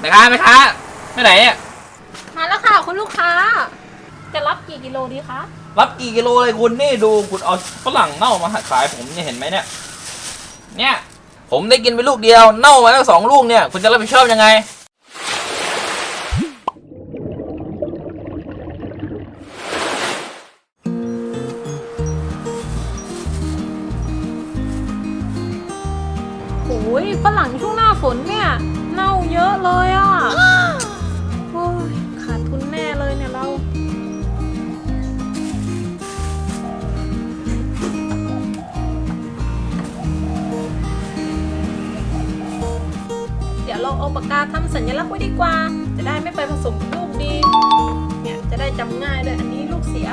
แม่ค้าแม่ค้าไปไหนเนี่ยมาแล้วค่ะคุณลูกค้า จะรับกี่กิโลดีคะ รับกี่กิโลเลยคุณนี่ดูคุณเอาฝรั่งเน่ามาขายผมเนี่ยเห็นไหมเนี่ย เนี่ย ผมได้กินไปลูกเดียวเน่ามาแล้วสองลูกเนี่ย คุณจะรับผิดชอบยังไง โอ้ยฝรั่งช่วงหน้าฝนเนี่ย เน่าเยอะเลยอะโอ้ยขาดทุนแน่เลยเนี่ยเรา เดี๋ยวเราเอาปากกาทำสัญลักษณ์ไว้ดีกว่า จะได้ไม่ไปผสมกับลูกดี เนี่ยจะได้จำง่ายด้วยอันนี้ลูกเสีย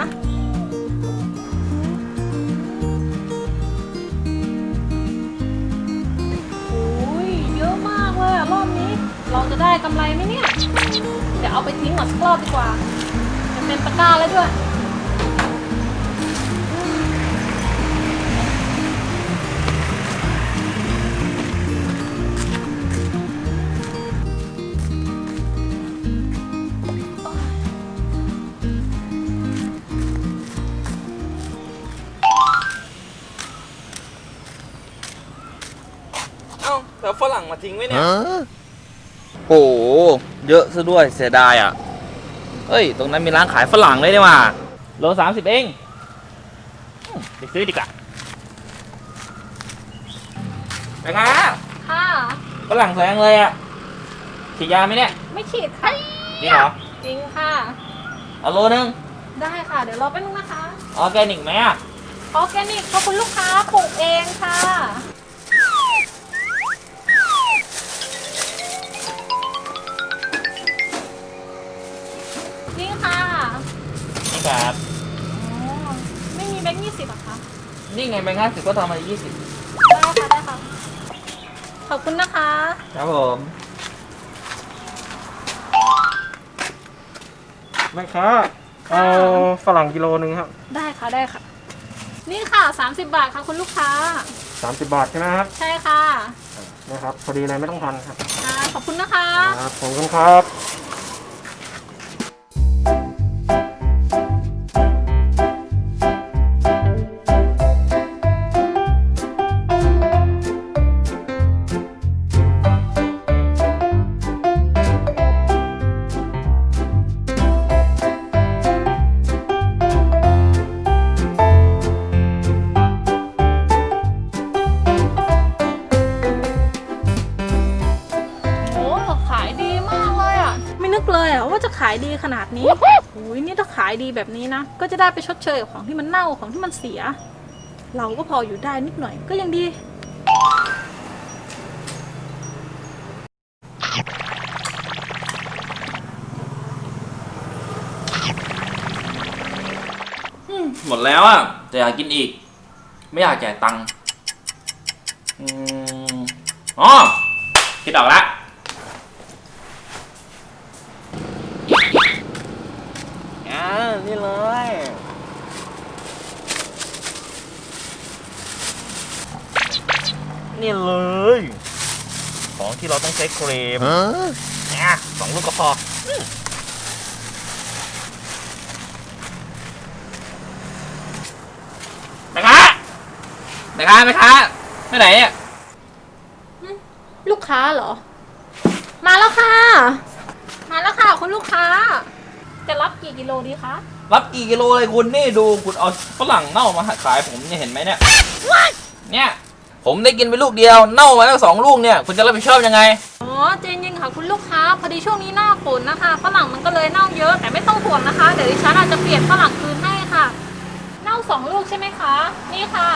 กำไรไหมเนี่ย เดี๋ยวเอาไปทิ้งหมดสักรอบดีกว่าจะเต็มตะกร้าแล้วด้วยเอ้าแต่ฝรั่งมาทิ้งไว้เนี่ยโอ้โห เยอะซะด้วยเสียดายอะ เฮ้ย ตรงนั้นมีร้านขายฝรั่งเลยนี่หว่าโลสามสิบเองอืมไปซื้อดีกว่าไปครับค่ะฝรั่งแสงเลยอะ ฉีดยาไหมเนี่ย ไม่ฉีดค่ะนี่เหรอ จริงค่ะ เอาโลนึง ได้ค่ะ เดี๋ยวรอแป๊บนึงนะคะ ออร์แกนิกไหมอะ ออร์แกนิกขอบคุณลูกค้าปลูกเองค่ะ นี่ครับอ๋อไม่มีแบงค์ยี่สิบอะคะนี่ไงแบงค์ห้าสิบก็ทำมายี่สิบได้ค่ะได้ค่ะ ขอบคุณนะคะ ครับผมแม่ค้าเอาฝรั่งกิโลนึงครับได้ค่ะได้ค่ะ นี่ค่ะ 30 บาทค่ะคุณลูกค้า30บาทใช่ไหมครับใช่ค่ะนะครับพอดีเลยไม่ต้องทันครับ อ่าขอบคุณนะคะ ครับขอบคุณครับาจะขายดีขนาดนี้โอ้ยนี่ถ้าขายดีแบบนี้นะ ก็จะได้ไปชดเชยกับของที่มันเน่าของที่มันเสีย เราก็พออยู่ได้นิดหน่อยก็ยังดี หมดแล้วอะ แต่อยากกินอีก ไม่อยากจ่ายตังค์ อืมอ๋อคิดออกละอ่า นี่เลย นี่เลย ของที่เราต้องใช้เครมอะสองลูกก็พออืมแม่ค้าแม่ค้าแม่ค้าไปไหนอะ ลูกค้าเหรอ มาแล้วค่ะ มาแล้วค่ะคุณลูกค้า จะรับ กี่กิโลดีคะ รับกี่กิโลเลยคุณนี่ดูคุณเอาฝรั่งเน่ามาขายผมเนี่ยเห็นไหมเนี่ย เนี่ย ผมได้กินไปลูกเดียวเน่ามาแล้วสองลูกเนี่ย คุณจะรับผิดชอบยังไง อ๋อเจนยิงค่ะคุณลูกค้า พอดีช่วงนี้หน้าฝนนะคะ ฝรั่งมันก็เลยเน่าเยอะ แต่ไม่ต้องห่วงนะคะ เดี๋ยวดิฉันอาจจะเปลี่ยนฝรั่งคืนให้ค่ะ เน่าสองลูกใช่ไหมคะ นี่ค่ะ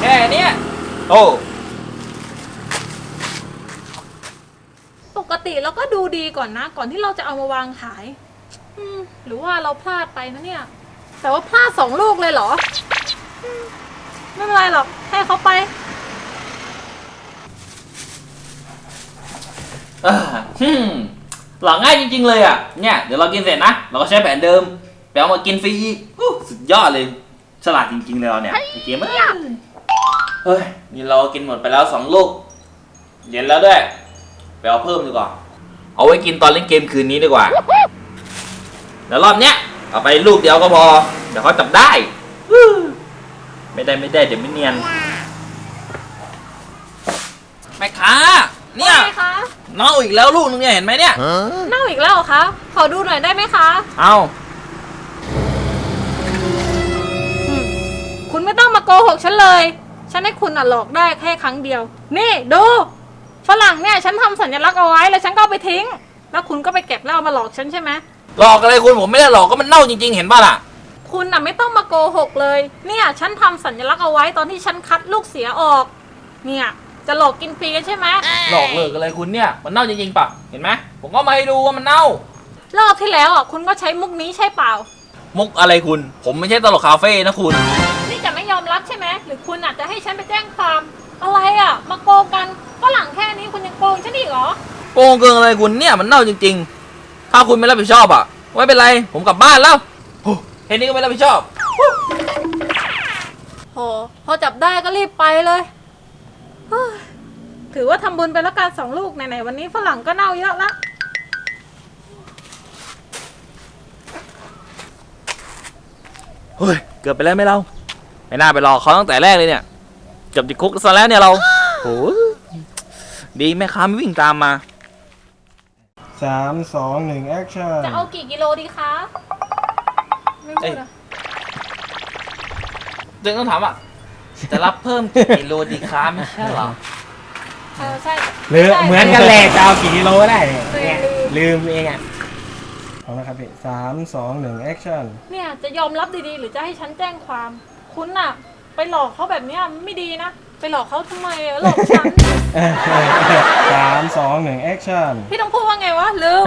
แค่เนี้ยโอ้ ปก ติเราก็ดูดีก่อนนะ ก่อนที่เราจะเอามาวางขายอืมหรือว่าเราพลาดไปนะเนี่ย แต่ว่าพลาดสองลูกเลยเหรออืมไม่เป็นไรหรอกให้เขาไปอ่าฮึมหลอกง่ายจริง ๆ เลยอะ เนี่ย เดี๋ยวเรากินเสร็จนะ เราก็ใช้แผนเดิมไปเอามากินฟรีอีกอู้สุดยอดเลย ฉลาดจริง ๆ เลยเราเนี่ยไอเกมเอ้ยเฮ้ยนี่เรากินหมดไปแล้วสองลูก เย็นแล้วด้วย ไปเอาเพิ่มดีกว่า เอาไว้กินตอนเล่นเกมคืนนี้ดีกว่าแล้วรอบเนี้ยเอาไปลูกเดียวก็พอ เดี๋ยวเขาจับได้อื้อไม่ได้ไม่ได้เดี๋ยวไม่เนียน แม่ค้า เนี่ย ว่าไงคะเน่าอีกแล้วลูกนึงเนี่ยเห็นไหมเนี่ย เน่าอีกแล้วเหรอคะขอดูหน่อยได้ไหมคะเอาอืมคุณไม่ต้องมาโกหกฉันเลย ฉันให้คุณอะหลอกได้แค่ครั้งเดียว นี่ดู ฝรั่งเนี่ยฉันทำสัญลักษณ์เอาไว้แล้วฉันก็เอาไปทิ้ง แล้วคุณก็ไปเก็บแล้วเอามาหลอกฉันใช่ไหมหลอกอะไรคุณผมไม่ได้หลอกก็มันเน่าจริงๆ เห็นป่ะล่ะ คุณน่ะไม่ต้องมาโกหกเลย เนี่ยฉันทำสัญลักษณ์เอาไว้ตอนที่ฉันคัดลูกเสียออก เนี่ยจะหลอกกินฟรีกันใช่ไหมหลอกเลิกอะไรคุณเนี่ยมันเน่าจริงๆปะเห็นไหมผมก็มาให้ดูว่ามันเน่ารอบที่แล้วอะคุณก็ใช้มุกนี้ใช่เปล่า มุกอะไรคุณ ผมไม่ใช่ตลกคาเฟ่นะคุณ นี่จะไม่ยอมรับใช่ไหมหรือคุณอาจจะให้ฉันไปแจ้งความ อะไรอะ มาโกงกันฝรั่งแค่นี้คุณยังโกงฉันอีกเหรอ โกงเกินอะไรคุณเนี่ยมันเน่าจริงๆ ถ้าคุณไม่รับผิดชอบอะไม่เป็นไรผมกลับบ้านแล้วโอ้แค่นี้ก็ไม่รับผิดชอบ โห พอจับได้ก็รีบไปเลยเฮ้ยถือว่าทำบุญไปแล้วกันสองลูก ไหนๆวันนี้ฝรั่งก็เน่าเยอะละ เฮ้ย เกือบไปแล้วไหม่เราไม่น่าไปรอเขาตั้งแต่แรกเลยเนี่ย กือบติดคุกซะแล้วเนี่ยเราโอ้ยดีแม่ค้าไม่วิ่งตามมา สามสองหนึ่งแอคชั่นจะเอากี่กิโลดีคะ ไม่พูดอะเจงต้องถามอะ จะรับเพิ่มกี่กิโลดีคะไม่ใช่เหรอ เออใช่หรือใช่เหมือนกันแหละจะเอากี่กิโลก็ได้เนี่ยลืมเนี่ยลืมเองอะเอาละครับพี่สามสองหนึ่งแอคชั่น เนี่ยจะยอมรับดีๆ หรือจะให้ฉันแจ้งความ คุณน่ะ ไปหลอกเขาแบบเนี้ยมันไม่ดีนะ ไปหลอกเขาทำไมอะหลอกฉัน สามสองหนึ่งแอคชั่น พี่ต้องพูดว่าไงวะลืม